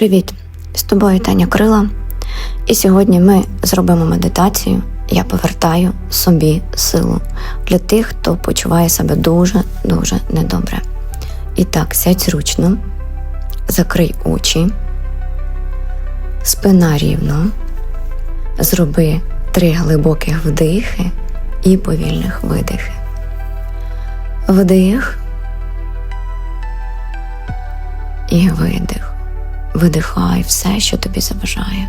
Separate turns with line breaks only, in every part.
Привіт! З тобою Таня Крила. І сьогодні ми зробимо медитацію. Я повертаю собі силу для тих, хто почуває себе дуже-дуже недобре. І так, сядь зручно, закрий очі, спина рівно, зроби три глибоких вдихи і повільних видихи. Вдих і видих. Видихай все, що тобі заважає.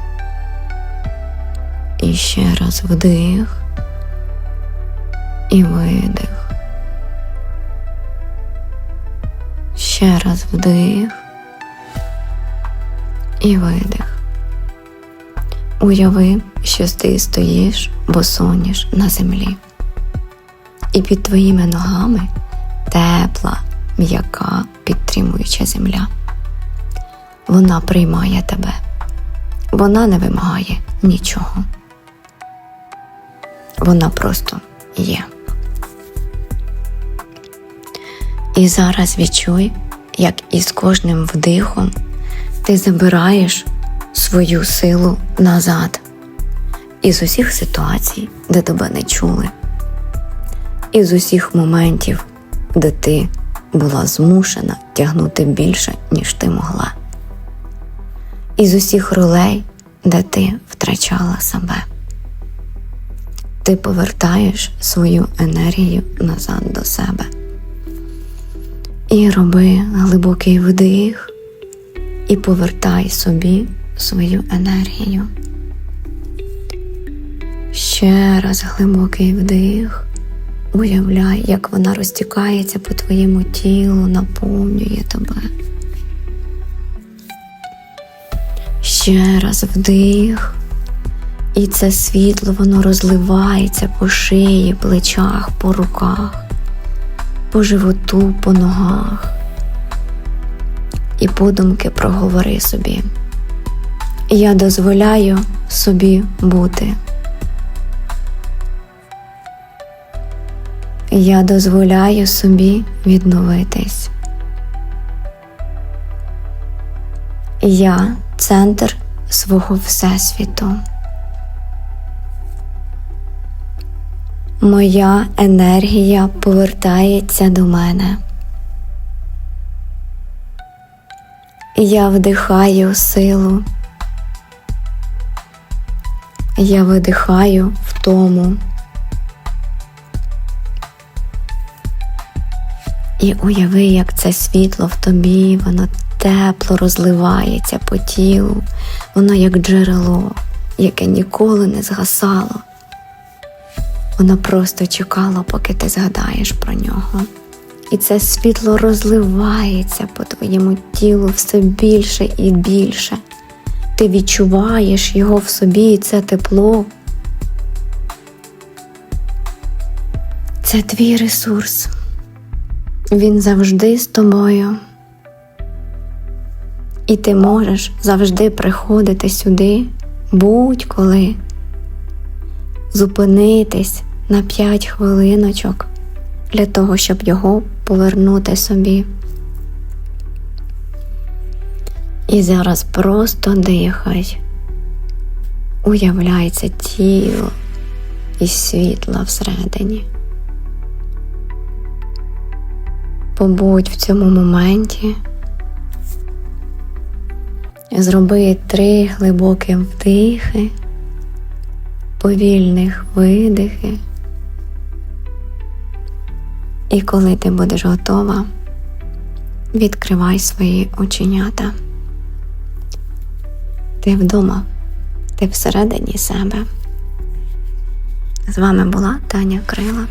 І ще раз вдих і видих. Ще раз вдих і видих. Уяви, що ти стоїш босоніж на землі. І під твоїми ногами тепла, м'яка, підтримуюча земля. Вона приймає тебе. Вона не вимагає нічого. Вона просто є. І зараз відчуй, як із кожним вдихом ти забираєш свою силу назад із усіх ситуацій, де тебе не чули, із усіх моментів, де ти була змушена тягнути більше, ніж ти могла із усіх ролей, де ти втрачала себе. Ти повертаєш свою енергію назад до себе. І роби глибокий вдих і повертай собі свою енергію. Ще раз глибокий вдих. Уявляй, як вона розтікається по твоєму тілу, наповнює тебе. Ще раз вдих, і це світло воно розливається по шиї, плечах, по руках, по животу, по ногах. І подумки проговори собі. Я дозволяю собі бути. Я дозволяю собі відновитись. Я центр свого Всесвіту. Моя енергія повертається до мене. Я вдихаю силу. Я видихаю втому. І уяви, як це світло в тобі, воно тепло розливається по тілу, воно як джерело, яке ніколи не згасало. Воно просто чекало, поки ти згадаєш про нього. І це світло розливається по твоєму тілу все більше і більше. Ти відчуваєш його в собі, і це тепло. Це твій ресурс. Він завжди з тобою. І ти можеш завжди приходити сюди, будь-коли, зупинитись на п'ять хвилиночок для того, щоб його повернути собі. І зараз просто дихай, уявляється тіло і світла всередині. Побудь в цьому моменті. Зроби три глибокі вдихи, повільних видихи. І коли ти будеш готова, відкривай свої оченята. Ти вдома, ти всередині себе. З вами була Таня Крила.